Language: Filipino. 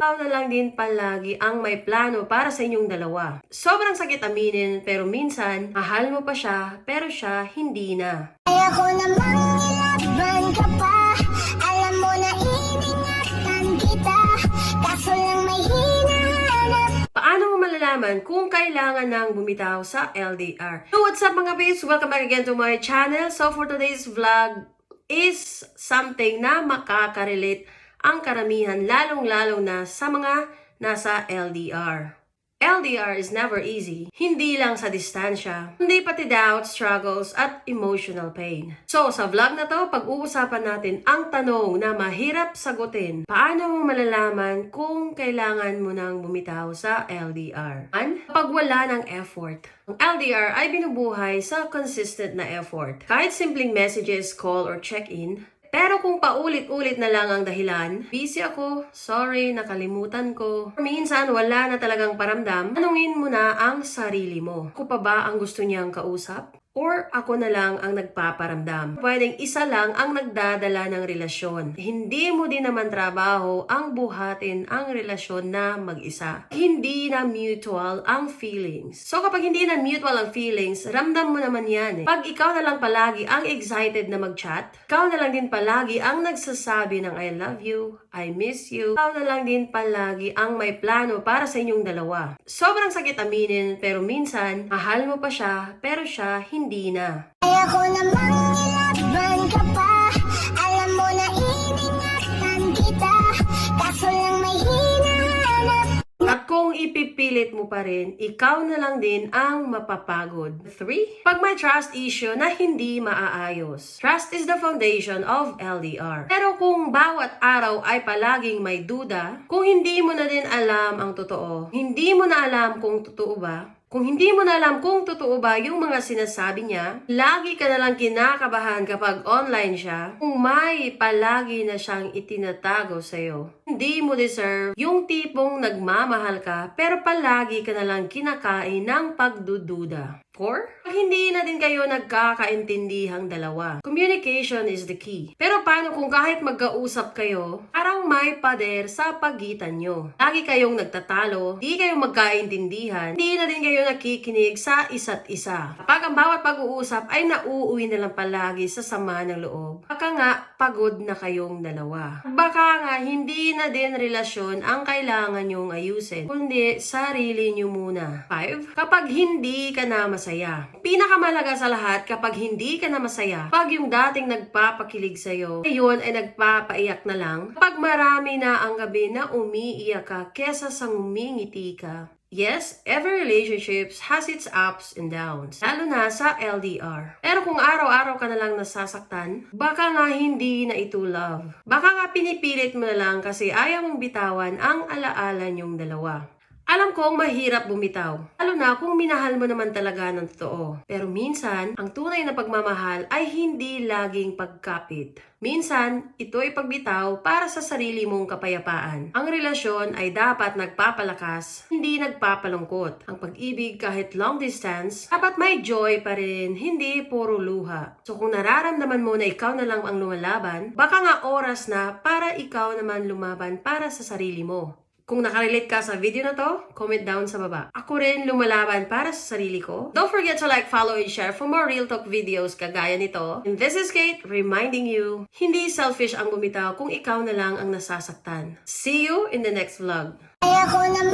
Ikaw na lang din palagi ang may plano para sa inyong dalawa. Sobrang sakit aminin pero minsan mahal mo pa siya pero siya hindi na. Kaya ko namang ilaban ka pa Alam mo na iningatan kita Kaso lang may hinahanap Paano mo malalaman kung kailangan nang bumitaw sa LDR? So what's up mga babes? Welcome back again to my channel. So for today's vlog is something na makaka-relate ang karamihan lalong-lalo na sa mga nasa LDR. LDR is never easy. Hindi lang sa distansya, hindi pati doubt, struggles, at emotional pain. So, sa vlog na to, pag-uusapan natin ang tanong na mahirap sagutin. Paano mo malalaman kung kailangan mo nang bumitaw sa LDR? An? Pag wala ng effort. Ang LDR ay binubuhay sa consistent na effort. Kahit simpleng messages, call, or check-in, pero kung paulit-ulit na lang ang dahilan, busy ako, sorry, nakalimutan ko, or minsan wala na talagang paramdam, tanungin mo na ang sarili mo. Ako pa ba ang gusto niyang kausap? Or ako na lang ang nagpaparamdam. Pwedeng isa lang ang nagdadala ng relasyon. Hindi mo din naman trabaho ang buhatin ang relasyon na mag-isa. Hindi na mutual ang feelings. So kapag hindi na mutual ang feelings, ramdam mo naman yan eh. Pag ikaw na lang palagi ang excited na mag-chat, ikaw na lang din palagi ang nagsasabi ng I love you, I miss you, ikaw na lang din palagi ang may plano para sa inyong dalawa. Sobrang sakit aminin pero minsan, mahal mo pa siya pero siya hindi na. Kaya ko namang ilaban ka pa Alam mo na iningatan kita Kaso lang may hinahanap At kung ipipilit mo pa rin, ikaw na lang din ang mapapagod. 3. Pag may trust issue na hindi maaayos. Trust is the foundation of LDR. Pero kung bawat araw ay palaging may duda, kung hindi mo na din alam ang totoo, hindi mo na alam kung totoo ba, kung hindi mo na alam kung totoo ba yung mga sinasabi niya, lagi ka na lang kinakabahan kapag online siya, kung may palagi na siyang itinatago sa'yo. Hindi mo deserve yung tipong nagmamahal ka pero palagi ka na lang kinakain ng pagdududa. 4. Pag hindi na din kayo nagkakaintindihang dalawa. Communication is the key. Pero paano kung kahit magkausap kayo, parang may pader sa pagitan nyo. Lagi kayong nagtatalo, di kayo magkaintindihan, hindi na din kayo nakikinig sa isa't isa. Kapag ang bawat pag-uusap ay nauuwi na lang palagi sa sama ng loob, baka nga pagod na kayong dalawa. Baka nga hindi na din relasyon ang kailangan nyong ayusin, kundi sarili nyo muna. 5. Kapag hindi ka na masaya. Pinakamalaga sa lahat kapag hindi ka na masaya, pag yung dating nagpapakilig sa'yo, ngayon ay nagpapaiyak na lang, kapag marami na ang gabi na umiiyak ka kesa sa ngumingiti ka, Yes, every relationships has its ups and downs, lalo na sa LDR. Pero kung araw-araw ka na lang nasasaktan, baka nga hindi na ito love. Baka nga pinipilit mo na lang kasi ayaw mong bitawan ang alaala niyong dalawa. Alam kong mahirap bumitaw, lalo na kung minahal mo naman talaga ng totoo. Pero minsan, ang tunay na pagmamahal ay hindi laging pagkapit. Minsan, ito'y pagbitaw para sa sarili mong kapayapaan. Ang relasyon ay dapat nagpapalakas, hindi nagpapalungkot. Ang pag-ibig kahit long distance, dapat may joy pa rin, hindi puro luha. So kung nararamdaman mo na ikaw na lang ang lumalaban, baka nga oras na para ikaw naman lumaban para sa sarili mo. Kung nakarelate ka sa video na to, comment down sa baba. Ako rin lumalaban para sa sarili ko. Don't forget to like, follow, and share for more Real Talk videos kagaya nito. And this is Kate reminding you, hindi selfish ang bumitaw kung ikaw na lang ang nasasaktan. See you in the next vlog. Kaya ko namang